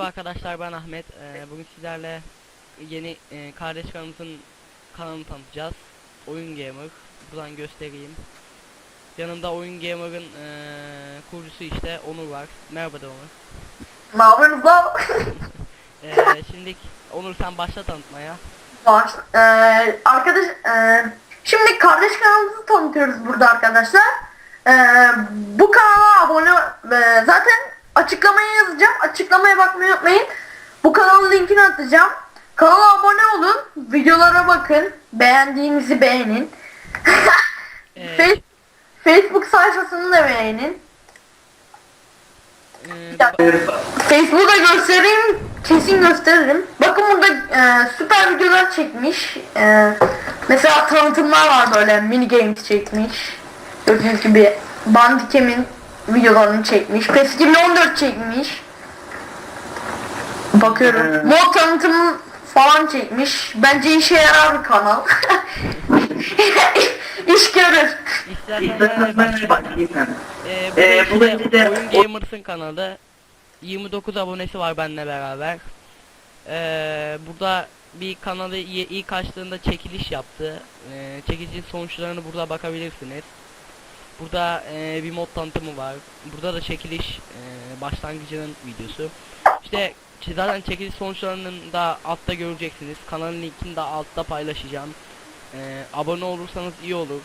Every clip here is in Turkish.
arkadaşlar ben Ahmet. Ee, bugün sizlerle yeni e, kardeş kanalımızın kanalını tanıtacağız. Oyun Gamer. Buradan göstereyim. Yanımda Oyun Gamer'ın e, kurucusu işte Onur var. Merhaba da Onur. Lan? Ee, şimdi Onur sen başla tanıtmaya. Var. Ee, arkadaş, e, şimdi kardeş kanalımızı tanıtıyoruz burada arkadaşlar. Ee, bu kanala abone, e, zaten açıklamaya yazacağım. Açıklamaya bakmayı unutmayın. Bu kanalın linkini atacağım. Kanala abone olun. Videolara bakın. Beğendiğinizi beğenin. Facebook sayfasını da beğenin. Bir dakika. Facebook'a göstereyim. Kesin gösteririm. Bakın burada e, süper videolar çekmiş. E, mesela tanıtımlar var böyle mini games çekmiş. Gördüğünüz gibi Bandicam'in videolarını çekmiş. PES 2014 çekmiş. Bakıyorum. Mod tanıtımı falan çekmiş. Bence işe yarar bir kanal. İş görür. İstersen. Ee, bu da işte işte Oyun Gamers'ın kanalı. 29 abonesi var benimle beraber. Ee, burada bir kanalı ilk açtığında çekiliş yaptı. Ee, çekilişin sonuçlarını burada bakabilirsiniz. Burada e, bir mod tanıtımı var. Burada da çekiliş e, başlangıcının videosu. İşte zaten çekiliş sonuçlarının da altta göreceksiniz. Kanalın linkini de altta paylaşacağım. Ee, abone olursanız iyi olur.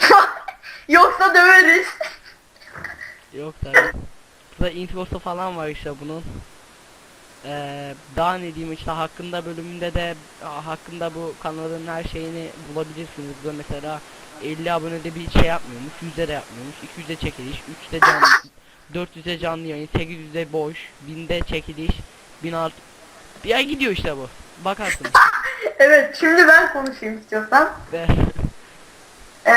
Yoksa döveriz. Yok tabi. Burada introsu falan var işte bunun. Ee, daha ne diyeyim işte hakkında bölümünde de hakkında bu kanalın her şeyini bulabilirsiniz. Burada mesela 50 abonede bir şey yapmıyormuş, 100'de de yapmıyormuş, 200'de çekiliş, 3'de canlı, 400'de canlı yayın, 800'de boş, 1000'de çekiliş, 1006 bir ay gidiyor işte bu. Bakarsın. Evet şimdi ben konuşayım istiyorsan. Ee,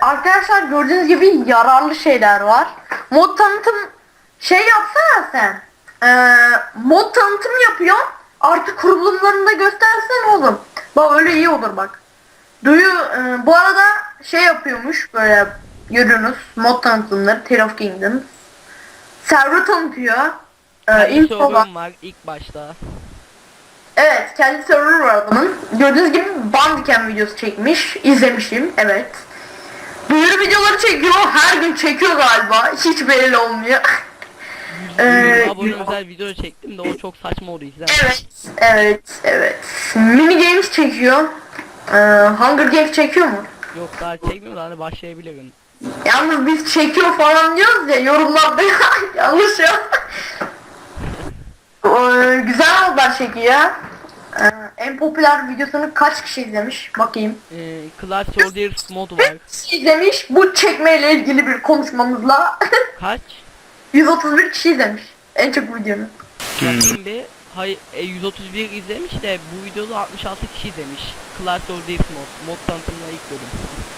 arkadaşlar gördüğünüz gibi yararlı şeyler var. Mod tanıtım şey yapsana sen. Ee, mod tanıtım yapıyor. Artık kurulumlarını da göstersen oğlum. Bak öyle iyi olur bak. Duyu e, bu arada şey yapıyormuş böyle görüyorsunuz mod tanıtımları Tale of Kingdoms. Server tanıtıyor. Ee, kendi info var. ilk başta. Evet, kendi server var adamın. Gördüğünüz gibi Bandicam videosu çekmiş. İzlemişim, evet. Duyuru videoları çekiyor, her gün çekiyor galiba. Hiç belli olmuyor. 100 Ee, abone özel video çektim de o çok saçma oldu izler. evet, evet, evet. Mini Games çekiyor. Ee, Hunger Games çekiyor mu? Yok daha çekmiyor da hani başlayabilirim. Yalnız biz çekiyor falan diyoruz ya yorumlarda yanlış ya. Ee, güzel modlar çekiyor. Ee, en popüler videosunu kaç kişi izlemiş? Bakayım. Ee, Clash Soldiers mod var. kişi izlemiş bu çekmeyle ilgili bir konuşmamızla. Kaç? 131 kişi izlemiş. En çok videonu. Bakayım bir. Hayır, e, 131 izlemiş de bu videoda 66 kişi izlemiş. Clash Soldiers mod. Mod tanıtımına ilk bölüm.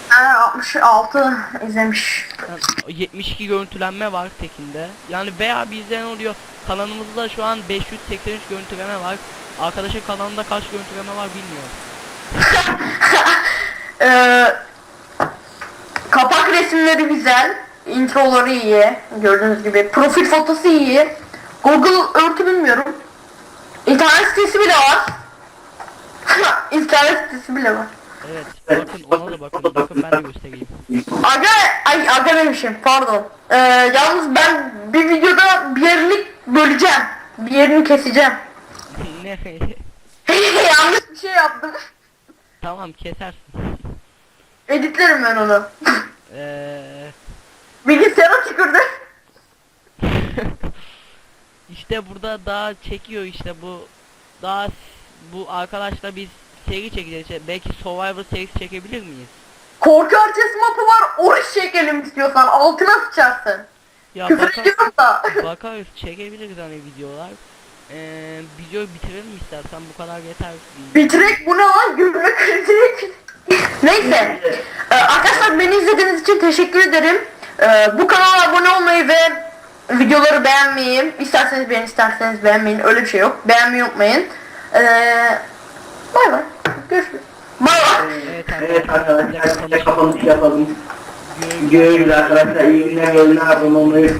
Ha, 66 izlemiş. Yani 72 görüntülenme var tekinde. Yani veya bir izleyen oluyor. Kanalımızda şu an 583 görüntüleme var. Arkadaşın kanalında kaç görüntüleme var bilmiyorum. Ee, kapak resimleri güzel. Introları iyi. Gördüğünüz gibi. Profil fotosu iyi. Google örtü bilmiyorum. İnternet sitesi bile var. İnternet sitesi bile var. Evet, bakın ona da bakın. Bakın ben de göstereyim. Aga, ay aga demişim pardon. Ee, yalnız ben bir videoda bir yerini böleceğim. Bir yerini keseceğim. ne? Yanlış bir şey yaptım. tamam kesersin. Editlerim ben onu. Eee... Bilgisayara tükürdü. İşte burada daha çekiyor işte bu daha bu arkadaşla biz seri çekeceğiz işte belki Survivor serisi çekebilir miyiz? Korku haritası mapı var. Oraya çekelim istiyorsan. Altına sıçarsın. Ya Küfür baka, ediyorum da. bakarız çekebiliriz hani videolar. Eee videoyu bitirelim istersen bu kadar yeter. Bitirek bu ne lan? Gülme krizi. Neyse. Ee, arkadaşlar beni izlediğiniz için teşekkür ederim. Ee, bu kanala abone olmayı ve videoları beğenmeyi, isterseniz beğen isterseniz beğenmeyin. Öyle bir şey yok. Beğenmeyi unutmayın. Ee, bay bay. Görüşürüz. Bay bay. Evet Evet arkadaşlar. kapanış yapalım. Görüşürüz. Arkadaşlar. İyi günler, iyi günler. Abone olmayı